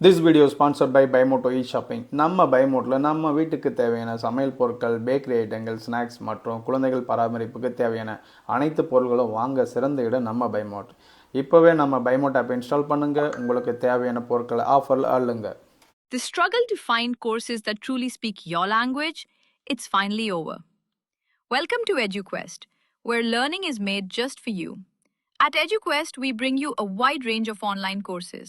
This video sponsored by பைமோட்டோ E shopping நம்ம பைமோட்டில் நம்ம வீட்டுக்கு தேவையான சமையல் பொருட்கள் பேக்கரி ஐட்டங்கள் ஸ்நாக்ஸ் மற்றும் குழந்தைகள் பராமரிப்புக்கு தேவையான அனைத்து பொருட்களும் வாங்க சிறந்த இடம் நம்ம பைமோட் இப்போவே நம்ம பைமோட் ஆப் இன்ஸ்டால் பண்ணுங்கள் உங்களுக்கு தேவையான பொருட்களை ஆஃபரில் அள்ளுங்க The struggle to find courses that truly speak your language, it's finally over. Welcome to EduQuest, where learning is made just for you. At EduQuest, we bring you a wide range of online courses,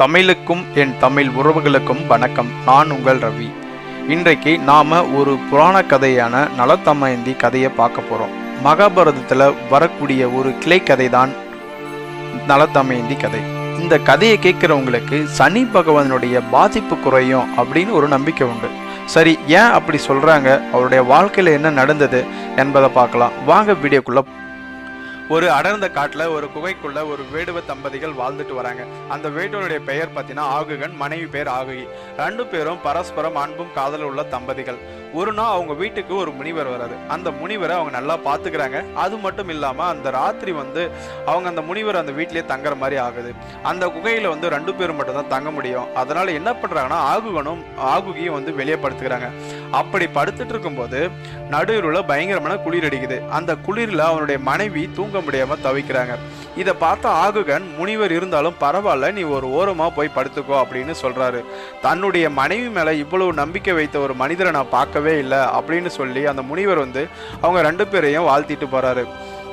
தமிழுக்கும் என் தமிழ் உறவுகளுக்கும் வணக்கம். நான் உங்கள் ரவி. இன்றைக்கு நாம் ஒரு புராண கதையான நலத்தமயந்தி கதையை பார்க்க போகிறோம் மகாபாரதத்தில் வரக்கூடிய ஒரு கிளை கதை தான் நலத்தமயந்தி கதை. இந்த கதையை கேட்குறவங்களுக்கு சனி பகவானுடைய பாதிப்பு குறையும் அப்படின்னு ஒரு நம்பிக்கை உண்டு. சரி ஏன் அப்படி சொல்கிறாங்க அவருடைய வாழ்க்கையில் என்ன நடந்தது என்பதை பார்க்கலாம். வாங்க வீடியோக்குள்ளே ஒரு அடர்ந்த காட்டுல ஒரு குகைக்குள்ள ஒரு வேடுவ தம்பதிகள் வாழ்ந்துட்டு வராங்க. அந்த வேடுவனுடைய பெயர் பார்த்தீங்கன்னா ஆகுகன் மனைவி பேர் ஆகுகி. ரெண்டு பேரும் பரஸ்பரம் அன்பும் காதலும் உள்ள தம்பதிகள். ஒரு நாள் அவங்க வீட்டுக்கு ஒரு முனிவர் வராரு. அந்த முனிவரை அவங்க நல்லா பார்த்துக்கிறாங்க. அது மட்டும் இல்லாமல் அந்த ராத்திரி வந்து அவங்க அந்த முனிவர் அந்த வீட்டிலேயே தங்குற மாதிரி ஆகுது. அந்த குகையில் வந்து ரெண்டு பேரும் மட்டும்தான் தங்க முடியும். அதனால் என்ன பண்ணுறாங்கன்னா ஆகுகனும் ஆகுகியும் வந்து வெளியே படுத்துக்கிறாங்க. அப்படி படுத்துட்டு இருக்கும்போது நடுவில் பயங்கரமான குளிர் அடிக்குது. அந்த குளிரில் அவனுடைய மனைவி தூங்க முடியாமல் தவிக்கிறாங்க. இதை பார்த்த ஆகுகன் முனிவர் இருந்தாலும் பரவாயில்ல நீ ஒரு ஓரமாக போய் படுத்துக்கோ அப்படின்னு சொல்கிறாரு தன்னுடைய மனைவி மேலே இவ்வளவு நம்பிக்கை வைத்த ஒரு மனிதரை நான் பார்க்கவே இல்லை அப்படின்னு சொல்லி அந்த முனிவர் வந்து அவங்க ரெண்டு பேரையும் வாழ்த்திட்டு போகிறாரு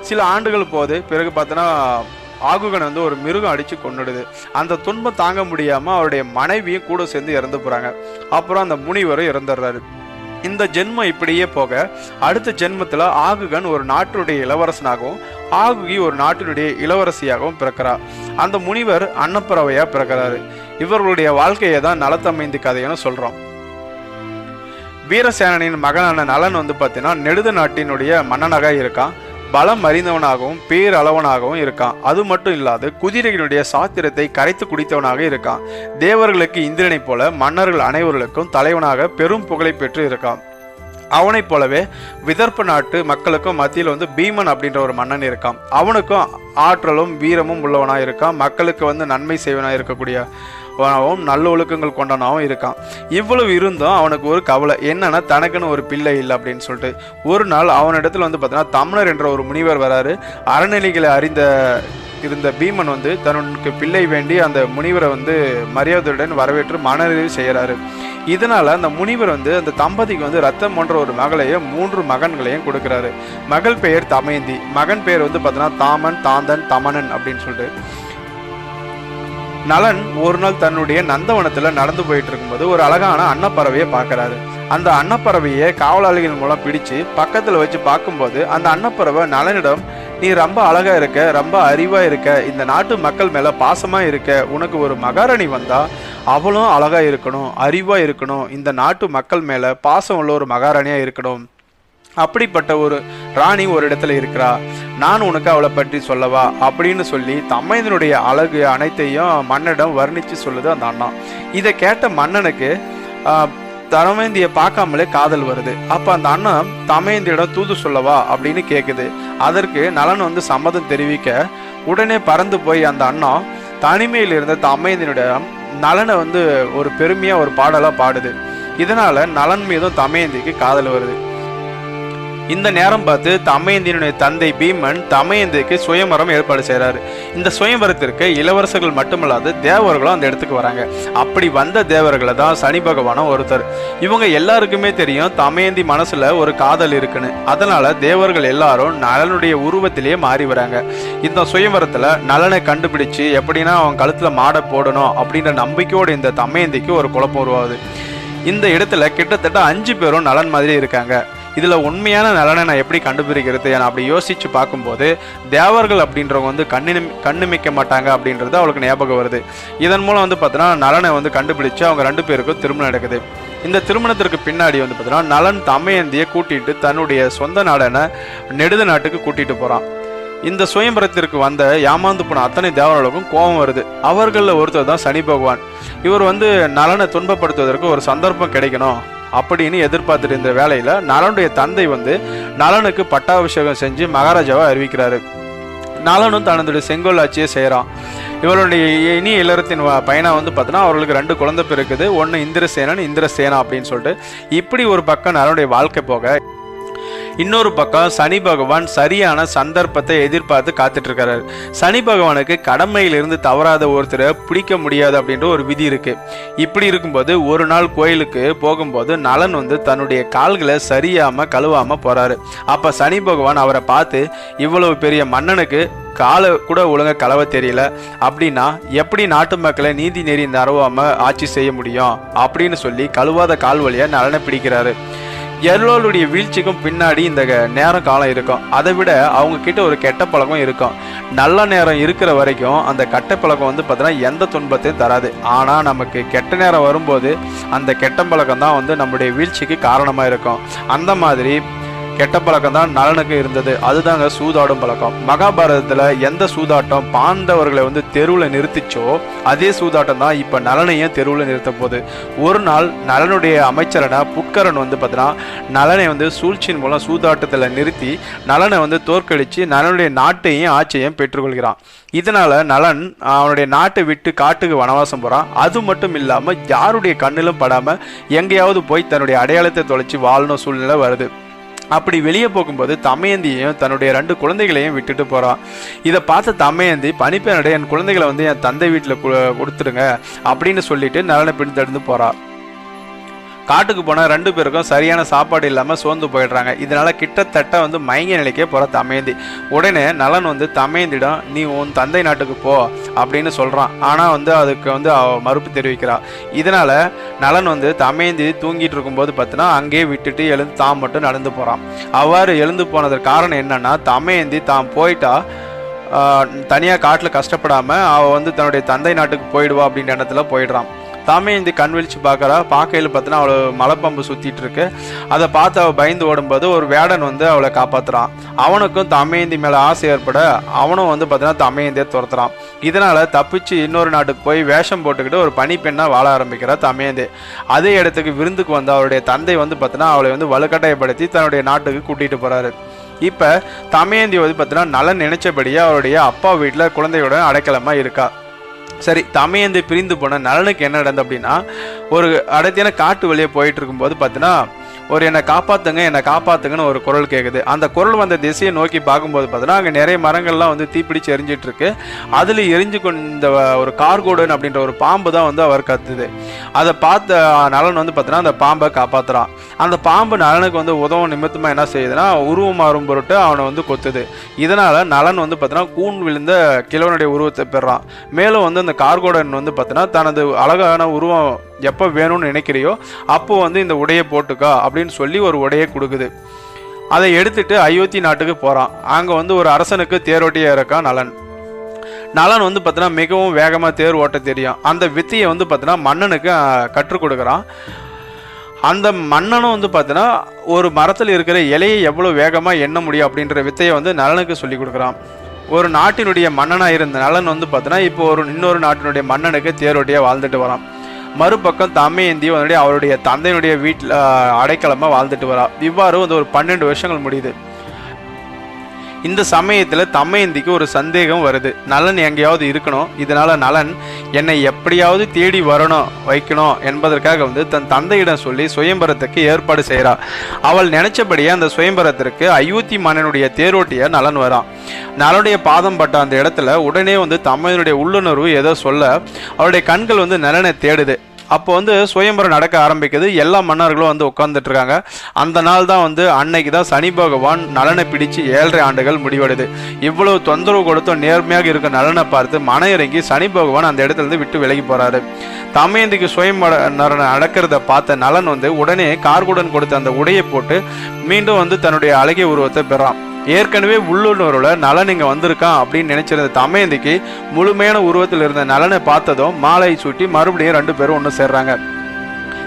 சில ஆண்டுகள் போது பிறகு பார்த்தோன்னா ஆகுகன் வந்து ஒரு மிருகம் அடித்து கொண்டுடுது அந்த துன்பம் தாங்க முடியாமல் அவருடைய மனைவியும் கூட சேர்ந்து இறந்து போகிறாங்க அப்புறம் அந்த முனிவரும் இறந்துடுறாரு. இந்த ஜென்மம் இப்படியே போக அடுத்த ஜென்மத்தில் ஆகுகன் ஒரு நாட்டுடைய இளவரசனாகவும் ஆகுகி ஒரு நாட்டினுடைய இளவரசியாகவும் பிறக்கிறார் அந்த முனிவர் அன்னப்பறவையாக பிறக்கிறாரு. இவர்களுடைய வாழ்க்கையை தான் நலத்தமைந்து கதைன்னு சொல்கிறோம் வீரசேனனின் மகனான நலன் வந்து பார்த்தீங்கன்னா நெடுத நாட்டினுடைய மன்னனாக இருக்கான். பலம் அறிந்தவனாகவும் பேரளவனாகவும் இருக்கான். அது மட்டும் இல்லாது குதிரைகளுடைய சாத்திரத்தை கரைத்து குடித்தவனாக இருக்கான். தேவர்களுக்கு இந்திரனைப் போல மன்னர்கள் அனைவர்களுக்கும் தலைவனாக பெரும் புகழை பெற்று இருக்கான். அவனைப் போலவே விதர்ப்ப நாட்டு மக்களுக்கும் மத்தியில் வந்து பீமன் அப்படின்ற ஒரு மன்னன் இருக்கான். அவனுக்கும் ஆற்றலும் வீரமும் உள்ளவனாக இருக்கான் மக்களுக்கு வந்து நன்மை செய்வனாக இருக்கக்கூடிய அவனும் நல்ல ஒழுக்கங்கள் கொண்டவனாகவும் இருக்கான். இவ்வளவு இருந்தும் அவனுக்கு ஒரு கவலை. என்னன்னா தனக்குன்னு ஒரு பிள்ளை இல்லை அப்படின்னு சொல்லிட்டு. ஒரு நாள் அவனிடத்துல வந்து பார்த்தீங்கன்னா தமிழர் என்ற ஒரு முனிவர் வராரு. அறநிலைகளை அறிந்த இருந்த பீமன் வந்து தனக்கு பிள்ளை வேண்டி அந்த முனிவரை வந்து மரியாதையுடன் வரவேற்று மனநிறைவு செய்கிறாரு. இதனால் அந்த முனிவர் வந்து அந்த தம்பதிக்கு வந்து ரத்தம் போன்ற ஒரு மகளையும் மூன்று மகன்களையும் கொடுக்குறாரு. மகள் பெயர் தமயந்தி. மகன் பெயர் வந்து பார்த்தீங்கன்னா தாமன் தாந்தன் தமனன் அப்படின்னு சொல்லிட்டு. நலன் ஒரு நாள் தன்னுடைய நந்தவனத்துல நடந்து போயிட்டு இருக்கும்போது ஒரு அழகான அன்னப்பறவையை பார்க்கறாரு. அந்த அன்னப்பறவையை காவலாளிகள் மூலம் பிடிச்சு பக்கத்துல வச்சு பார்க்கும்போது அந்த அன்னப்பறவை நலனிடம் நீ ரொம்ப அழகா இருக்க ரொம்ப அறிவா இருக்க இந்த நாட்டு மக்கள் மேல பாசமா இருக்க உனக்கு ஒரு மகாராணி வந்தா அவளும் அழகா இருக்கணும் அறிவா இருக்கணும் இந்த நாட்டு மக்கள் மேல பாசம் உள்ள ஒரு மகாராணியா இருக்கணும். அப்படிப்பட்ட ஒரு ராணி ஒரு இடத்துல இருக்கிறா. நான் உனக்கு அவளை பற்றி சொல்லவா? அப்படின்னு சொல்லி தமையனுடைய அழகு அனைத்தையும் மன்னனிடம் வர்ணித்து சொல்லுது அந்த அண்ணா. இதை கேட்ட மன்னனுக்கு ஆஹ், தமயந்தியை பார்க்காமலே காதல் வருது. அப்போ அந்த அண்ணன் தமயந்தியிடம் தூது சொல்லவா அப்படின்னு கேட்குது அதற்கு நலன் வந்து சம்மதம் தெரிவிக்க உடனே பறந்து போய் அந்த அண்ணா தனிமையில் இருந்த தமயந்தினிடம் நலனை வந்து ஒரு பெருமையாக ஒரு பாடலாக பாடுது. இதனால நலன் மீதும் தமயந்திக்கு காதல் வருது. இந்த நேரம் பார்த்து தமையந்தியினுடைய தந்தை பீமன் தமயந்திக்கு சுயமரம் ஏற்பாடு செய்கிறாரு. இந்த சுயமரத்திற்கு இளவரசர்கள் மட்டுமல்லாது தேவர்களும் அந்த இடத்துக்கு வராங்க. அப்படி வந்த தேவர்களை தான் சனி பகவானும் ஒருத்தர். இவங்க எல்லாருக்குமே தெரியும் தமயந்தி மனசுல ஒரு காதல் இருக்குன்னு. அதனால தேவர்கள் எல்லாரும் நலனுடைய உருவத்திலேயே மாறி வராங்க. இந்த சுயம்பரத்துல நலனை கண்டுபிடிச்சு எப்படின்னா அவன் கழுத்துல மாடை போடணும் அப்படின்ற நம்பிக்கையோடு இந்த தமயந்திக்கு ஒரு குழப்பம் உருவாகுது. இந்த இடத்துல கிட்டத்தட்ட அஞ்சு பேரும் நலன் மாதிரி இருக்காங்க. இதில் உண்மையான நலனை நான் எப்படி கண்டுபிடிக்கிறது நான் அப்படி யோசித்து பார்க்கும்போது தேவர்கள் அப்படின்றவங்க வந்து கண்ணு கண்ணுமிக்க மாட்டாங்க அப்படின்றது அவளுக்கு ஞாபகம் வருது. இதன் மூலம் வந்து பார்த்தீங்கன்னா நலனை வந்து கண்டுபிடிச்சு அவங்க ரெண்டு பேருக்கும் திருமணம் நடக்குது. இந்த திருமணத்திற்கு பின்னாடி வந்து பார்த்தீங்கன்னா நலன் தமையந்தியை கூட்டிட்டு தன்னுடைய சொந்த நாடான நெடுத நாட்டுக்கு கூட்டிட்டு போகிறான் இந்த சுயம்பரத்திற்கு வந்த ஏமாந்து போன அத்தனை தேவர்களுக்கும் கோபம் வருது. அவர்களில் ஒருத்தர் தான் சனி பகவான். இவர் வந்து நலனை துன்பப்படுத்துவதற்கு ஒரு சந்தர்ப்பம் கிடைக்கணும். அப்படின்னு எதிர்பார்த்துட்டு இருந்த வேலையில நலனுடைய தந்தை வந்து நலனுக்கு பட்டாபிஷேகம் செஞ்சு மகாராஜாவை அறிவிக்கிறாரு. நலனும் தனதுடைய செங்கோல் ஆட்சியை செய்கிறான் இவருடைய இனி இல்லறத்தின் பயணம் வந்து பார்த்தோன்னா அவர்களுக்கு ரெண்டு குழந்தை பிறக்குது. ஒன்று இந்திரசேனன் இந்திரசேனா அப்படின்னு சொல்லிட்டு இப்படி ஒரு பக்கம் நலனுடைய வாழ்க்கை போக இன்னொரு பக்கம் சனி பகவான் சரியான சந்தர்ப்பத்தை எதிர்பார்த்து காத்துட்டு இருக்கிறார் சனி பகவானுக்கு கடமையிலிருந்து தவறாத ஒருத்தரை பிடிக்க முடியாது அப்படின்ற ஒரு விதி இருக்கு. இப்படி இருக்கும்போது ஒரு நாள் கோயிலுக்கு போகும்போது நலன் வந்து தன்னுடைய கால்களை சரியாம கழுவாம போறாரு. அப்ப சனி பகவான் அவரை பார்த்து இவ்வளவு பெரிய மன்னனுக்கு காலை கூட ஒழுங்க கலவை தெரியல. அப்படின்னா எப்படி நாட்டு மக்களை நீதி நெறி நரவாம ஆட்சி செய்ய முடியும்? அப்படின்னு சொல்லி கழுவாத கால் வழியை நலனை பிடிக்கிறாரு. எல்லோருடைய வீழ்ச்சிக்கும் பின்னாடி இந்த நேரம் காலம் இருக்கும். அதை விட அவங்க கிட்ட ஒரு கெட்ட பழக்கம் இருக்கும். நல்ல நேரம் இருக்கிற வரைக்கும் அந்த கெட்ட பழக்கம் வந்து பார்த்தீங்கன்னா எந்த துன்பத்தையும் தராது. ஆனால் நமக்கு கெட்ட நேரம் வரும்போது அந்த கெட்ட பழக்கம் தான் வந்து நம்முடைய வீழ்ச்சிக்கு காரணமாக இருக்கும். அந்த மாதிரி கெட்ட பழக்கம் தான் நலனுக்கு இருந்தது. அதுதாங்க சூதாடும் பழக்கம். மகாபாரதத்தில் எந்த சூதாட்டம் பாண்டவர்களை வந்து தெருவில் நிறுத்திச்சோ அதே சூதாட்டம் தான் இப்போ நலனையும் தெருவில் நிறுத்த போகுது. ஒரு நாள் நலனுடைய அமைச்சரான புட்கரன் வந்து பார்த்தீங்கன்னா நலனை வந்து சூழ்ச்சியின் மூலம் சூதாட்டத்தில் நிறுத்தி நலனை வந்து தோற்கடித்து நலனுடைய நாட்டையும் ஆட்சியையும் பெற்றுக்கொள்கிறான். இதனால நலன் அவனுடைய நாட்டை விட்டு காட்டுக்கு வனவாசம் போகிறான் அது மட்டும் இல்லாமல் யாருடைய கண்ணிலும் படாமல் எங்கேயாவது போய் தன்னுடைய அடையாளத்தை தொலைச்சி வாழணும் சூழ்நிலை வருது. அப்படி வெளியே போகும்போது தமையந்தியையும் தன்னுடைய ரெண்டு குழந்தைகளையும் விட்டுட்டு போகிறான் இதை பார்த்த தமையந்தி பனிப்பேனுடைய என் குழந்தைகளை வந்து என் தந்தை வீட்டில் கொடுத்துடுங்க அப்படின்னு சொல்லிட்டு நலனை பின்தடைந்து போகிறான் காட்டுக்கு போன ரெண்டு பேருக்கும் சரியான சாப்பாடு இல்லாமல் சோர்ந்து போயிடுறாங்க. இதனால கிட்டத்தட்ட வந்து மயங்கிய நிலைக்கே போகிற தமையந்தி. உடனே நலன் வந்து தமையந்திடம் நீ உன் தந்தை நாட்டுக்கு போ அப்படின்னு சொல்கிறான் ஆனால் வந்து அதுக்கு வந்து அவ மறுப்பு தெரிவிக்கிறா. இதனால நலன் வந்து தமையந்தி தூங்கிட்டு இருக்கும்போது பார்த்தீங்கன்னா அங்கேயே விட்டுட்டு எழுந்து தான் மட்டும் நடந்து போகிறான் அவ்வாறு எழுந்து போனதற்கு காரணம் என்னன்னா தமையந்தி தான் போயிட்டா தனியாக காட்டில் கஷ்டப்படாமல் அவள் வந்து தன்னுடைய தந்தை நாட்டுக்கு போயிடுவா அப்படின்ற இடத்துல போயிடுறான். தாமேந்தி கண் விழிச்சு பார்க்குறா. பார்க்கையில் பார்த்தீங்கன்னா அவளை மலைப்பம்பு சுற்றிட்டு இருக்கு. அதை பார்த்து அவள் பயந்து ஓடும்போது ஒரு வேடன் வந்து அவளை காப்பாற்றுறான் அவனுக்கும் தமையந்தி மேலே ஆசை ஏற்பட அவனும் வந்து பார்த்தீங்கன்னா தமையந்தியை துரத்துறான். இதனால் தப்பிச்சு இன்னொரு நாட்டுக்கு போய் வேஷம் போட்டுக்கிட்டு ஒரு பனி பெண்ணா வாழ ஆரம்பிக்கிறா தமையந்தி அதே இடத்துக்கு விருந்துக்கு வந்து அவருடைய தந்தை வந்து பார்த்தீங்கன்னா அவளை வந்து வலுக்கட்டாயப்படுத்தி தன்னுடைய நாட்டுக்கு கூட்டிகிட்டு போகிறாரு இப்போ தமையந்தி வந்து பார்த்தீங்கன்னா நலன் நினைச்சபடியே அவருடைய அப்பா வீட்டில் குழந்தையோட அடைக்கலமாக இருக்கா. சரி தமையந்தை பிரிந்து போன நலனுக்கு என்ன நடந்தது அப்படின்னா ஒரு அடர்த்தியான காட்டு வழியே போயிட்டு இருக்கும்போது பார்த்தீங்கன்னா ஒரு என்னை காப்பாத்துங்க என்னை காப்பாத்துங்கன்னு ஒரு குரல் கேட்குது அந்த குரல் வந்த திசையை நோக்கி பார்க்கும்போது பார்த்தீங்கன்னா அங்கே நிறைய மரங்கள்லாம் வந்து தீப்பிடிச்சு எரிஞ்சிட்டு இருக்கு அதில் எரிஞ்சு கொண்ட ஒரு கார்கோடன் அப்படின்ற ஒரு பாம்பு தான் வந்து அவர் கத்துது. அதை பார்த்த நலன் வந்து பார்த்தீங்கன்னா அந்த பாம்பை காப்பாத்துறான். அந்த பாம்பு நலனுக்கு வந்து உதவும் நிமித்தமாக என்ன செய்யுதுன்னா உருவம் மாறும் பொருட்டு அவனை வந்து கொத்துது. இதனால நலன் வந்து பார்த்தீங்கன்னா கூன் விழுந்த கிழவனுடைய உருவத்தை பெறான். மேலும் வந்து அந்த கார்கோடன் வந்து பார்த்தீங்கன்னா தனது அழகான உருவம் எப்போ வேணும்னு நினைக்கிறியோ அப்போ வந்து இந்த உடையை போட்டுக்கா அப்படின்னு சொல்லி ஒரு உடையை கொடுக்குது. அதை எடுத்துட்டு அயோத்தி நாட்டுக்கு போகிறான் அங்கே வந்து ஒரு அரசனுக்கு தேரோட்டியாக இருக்கான் நலன். நலன் வந்து பார்த்தீங்கன்னா மிகவும் வேகமாக தேர் ஓட்ட தெரியும். அந்த வித்தையை வந்து பார்த்தீங்கன்னா மன்னனுக்கு கற்றுக் கொடுக்குறான். அந்த மன்னனும் வந்து பார்த்தீங்கன்னா ஒரு மரத்தில் இருக்கிற இலையை எவ்வளோ வேகமாக எண்ண முடியும் அப்படின்ற வித்தையை வந்து நலனுக்கு சொல்லி கொடுக்குறான். ஒரு நாட்டினுடைய மன்னனாக இருந்த நலன் வந்து பார்த்தீங்கன்னா இப்போ ஒரு இன்னொரு நாட்டினுடைய மன்னனுக்கு தேரோட்டியாக வாழ்ந்துட்டு வரான். மறுபக்கம் தமையந்தி வந்து அவருடைய தந்தையினுடைய வீட்டில் அடைக்கலமாக வாழ்ந்துட்டு வரா. இவ்வாறு வந்து ஒரு பன்னெண்டு வருஷங்கள் முடியுது. இந்த சமயத்தில் தமயந்திக்கு ஒரு சந்தேகம் வருது. நலன் எங்கேயாவது இருக்கணும். இதனால நலன் என்னை எப்படியாவது தேடி வரணும் வைக்கணும் என்பதற்காக வந்து தன் தந்தையிடம் சொல்லி சுயம்பரத்துக்கு ஏற்பாடு செய்கிறா அவள் நினைச்சபடியே அந்த சுயம்பரத்திற்கு அயோத்தி மன்னனுடைய தேரோட்டிய நலன் வரான் நலனுடைய பாதம் பட்ட அந்த இடத்துல உடனே வந்து தமையனுடைய உள்ளுணர்வு ஏதோ சொல்ல அவருடைய கண்கள் வந்து நலனை தேடுது. அப்போ வந்து சுயம்பரம் நடக்க ஆரம்பிக்குது. எல்லா மன்னர்களும் வந்து உட்கார்ந்துட்டு இருக்காங்க அந்த நாள் தான் வந்து அன்னைக்கு தான் சனி பகவான் நலனை பிடிச்சு ஏழரை ஆண்டுகள் முடிவடைது. இவ்வளவு தொந்தரவு கொடுத்தும் நேர்மையாக இருக்க நலனை பார்த்து மன இறங்கி சனி பகவான் அந்த இடத்துல இருந்து விட்டு விலகி போறாரு. தமயந்திக்கு சுயம்பரம் நடக்கிறத பார்த்த நலன் வந்து உடனே கார்குடன் கொடுத்த அந்த உடையை போட்டு மீண்டும் வந்து தன்னுடைய அழகிய உருவத்தை பெறான் ஏற்கனவே உள்ளுணர்வுல நலன் இங்க வந்திருக்கான் அப்படின்னு நினைச்சிருந்த தமயந்திக்கு முழுமையான உருவத்தில் இருந்த நலனை பார்த்ததும் மாலை சூட்டி மறுபடியும் ரெண்டு பேரும் ஒன்று சேர்றாங்க.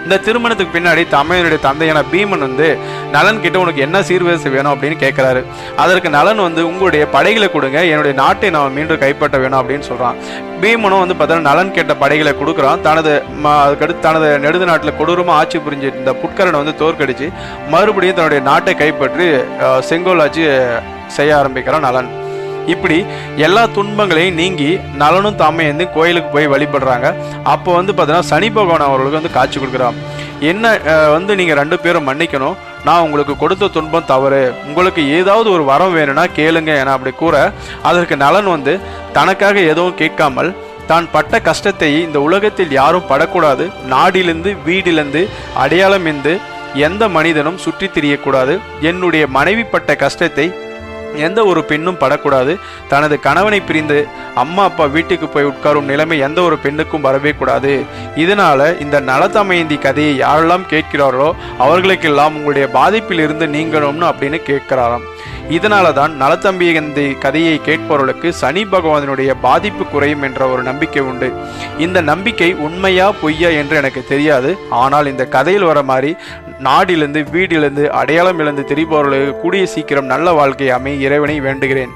இந்த திருமணத்துக்கு பின்னாடி தமையனுடைய தந்தையான பீமன் வந்து நலன் கிட்ட உனக்கு என்ன சீர்வரிசை வேணும்? அப்படின்னு கேட்கிறாரு அதற்கு நலன் வந்து உங்களுடைய படைகளை கொடுங்க என்னுடைய நாட்டை நான் மீண்டும் கைப்பற்ற வேணும் அப்படின்னு சொல்றான். பீமனும் வந்து பார்த்தோன்னா நலன் கேட்ட படைகளை கொடுக்குறான். தனது அதுக்கடுத்து தனது நெடுது நாட்டில் கொடூரமாக ஆட்சி புரிஞ்சு இந்த புட்கரனை வந்து தோற்கடிச்சு மறுபடியும் தன்னுடைய நாட்டை கைப்பற்றி செங்கோல் ஆட்சி செய்ய ஆரம்பிக்கிறான் நலன். இப்படி எல்லா துன்பங்களையும் நீங்கி நலனும் தம்மையந்து கோயிலுக்கு போய் வழிபடுறாங்க. அப்போ வந்து பார்த்தீங்கன்னா சனி பகவான் அவர்களுக்கு வந்து காட்சி கொடுக்குறான் என்ன வந்து நீங்கள் ரெண்டு பேரும் மன்னிக்கணும். நான் உங்களுக்கு கொடுத்த துன்பம் தவறு. உங்களுக்கு ஏதாவது ஒரு வரம் வேணும்னா கேளுங்க என அப்படி கூற அதற்கு நலன் வந்து தனக்காக எதுவும் கேட்காமல் தான் பட்ட கஷ்டத்தை இந்த உலகத்தில் யாரும் படக்கூடாது. நாடிலிருந்து வீடிலிருந்து அடையாளமிருந்து எந்த மனிதனும் சுற்றித் திரியக்கூடாது. என்னுடைய மனைவி பட்ட கஷ்டத்தை எந்த ஒரு பெண்ணும் படக்கூடாது. தனது கணவனை பிரிந்து அம்மா அப்பா வீட்டுக்கு போய் உட்காரும் நிலைமை எந்த ஒரு பெண்ணுக்கும் வரவே கூடாது. இதனால இந்த நலத்தமையந்தி கதையை யாரெல்லாம் கேட்கிறார்களோ அவர்களுக்கெல்லாம் உங்களுடைய பாதிப்பில் இருந்து நீங்கணும்னு அப்படின்னு கேட்கிறாராம். இதனால தான் நலத்தம்பியந்தி கதையை கேட்பவர்களுக்கு சனி பகவானுடைய பாதிப்பு குறையும் என்ற ஒரு நம்பிக்கை உண்டு. இந்த நம்பிக்கை உண்மையா பொய்யா என்று எனக்கு தெரியாது. ஆனால் இந்த கதையில் வர மாதிரி நாடிலிருந்து வீடிலிருந்து அடையாளம் இழந்து திரிபவர்களுக்கு கூடிய சீக்கிரம் நல்ல வாழ்க்கை அமைய இறைவனை வேண்டுகிறேன்.